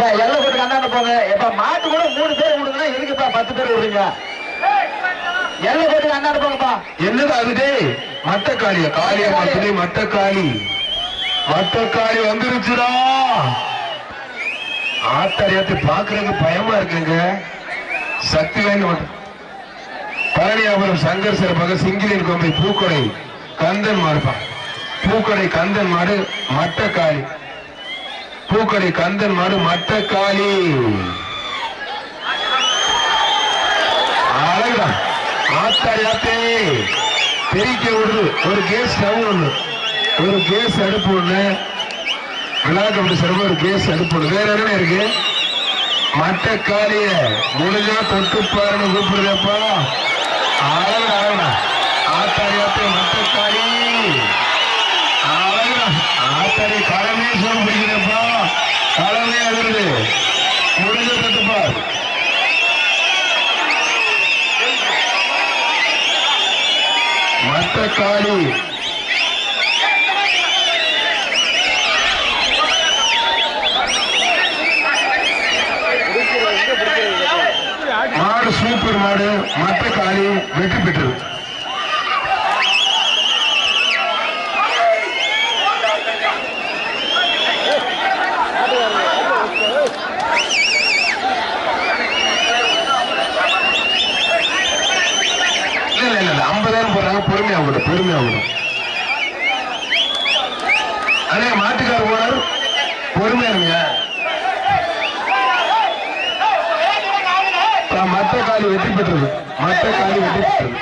எப்ப எல்ல போட்டு அண்ணாண்ட போங்க. எப்ப மாட்டு கூட மூணு பேர் விடுங்கன்னா எதுக்குப்பா பத்து பேர் விடுறீங்க? எல்லை போட்டு அண்ணாண்ட போங்கப்பா. என்னடா அது டேய்? மட்டக்காளிய? காளிய மாத்திரி மத்த காளி வந்துருச்சுடா. ஆத்தரியத்தை பாக்குறதுக்கு பயமா இருக்குங்க. சக்தி வாய்ந்த பழனியாபுரம் சங்கர் சிறப்பாக சிங்கிலின் கோம்பை பூக்கொடை கந்தன் மாடுப்பா. பூக்கொடை கந்தன் மாடு மட்டக்காளி. பூக்கொடை கந்தன் மாடு மட்டக்காளி. அழகா ஆத்தாரியாத்தே பெருக்க விடுது. ஒரு கேஸ் ஸ்டவ் ஒண்ணு. ஒரு கேஸ் அடுப்பு ஒண்ணு. விழாக்கம்பி சிறப்பு ஒரு கேஸ் அடுப்பு ஒண்ணு. வேற என்ன இருக்கு? மட்ட காலிய முடிஞ்சா தொட்டு பாருன்னு கூப்பிடுறப்பா. அழகா அழகா ஆத்தாரியாத்தே மட்ட காளி அழகா ஆத்தாரி களமே மத்த மாடு சூப்பர் மாடு மத்த வெற்றி பெற்றது. இல்ல இல்ல போடுறாங்க பொறுமையா விடும் பொறுமையா விடும் அதே மாட்டுக்கார ஓனர் பொறுமையா இருங்க. ஆ, மத்த காலி வெற்றி பெற்றது. மத்த காலி வெற்றி பெற்றது.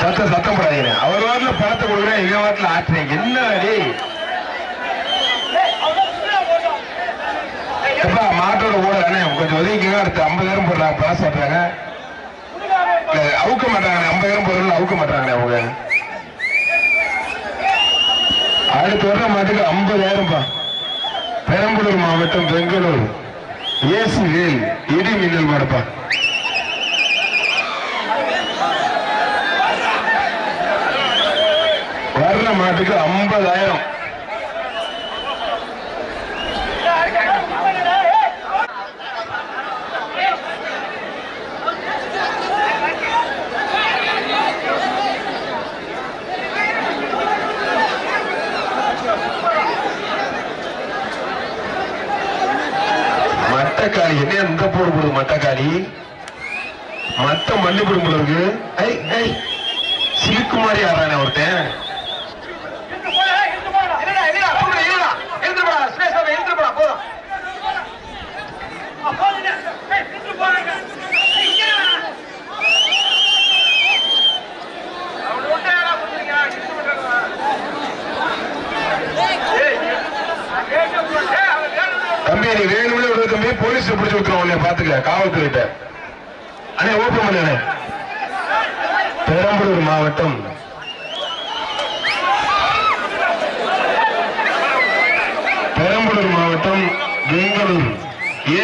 சத்தம் சத்தம் போடாதீங்க. அவர் வாட்டில் பணத்தை கொடுக்குறேன் எங்க வாட்டில் ஆற்றுறீங்க என்ன அண்ணே கொஞ்சம் ஒதுக்கிங்க அடுத்து ஐம்பதாயிரம் போடுறாங்க அவுக்க ஐம்பதாயிரம் அவுக்க அவங்க. அடுத்து மாட்டுக்கு பெரம்பலூர் மாவட்டம் பெங்களூர். ஏசி வேல் இடி மின்னல் மாடுப்பா. வர்ற மாட்டுக்கு ஐம்பதாயிரம். மட்டக்காளி. என்ன இந்த போடு போடுது மட்டக்காளி? மத்த மல்லி போடும் போல இருக்கு. ஐ ஐ சிலுக்கு மாதிரி ஆறானே ஒருத்தன். தம்பி நீ வேணும் தம்பி போலீஸ் பிடிச்சு விட்டுருவோம் உன்னை பாத்துக்க காவல்துறையிட்ட அண்ணே ஓப்பன் பண்ணு பெரம்பலூர் மாவட்டம். பெரம்பலூர் மாவட்டம் பெங்களூர்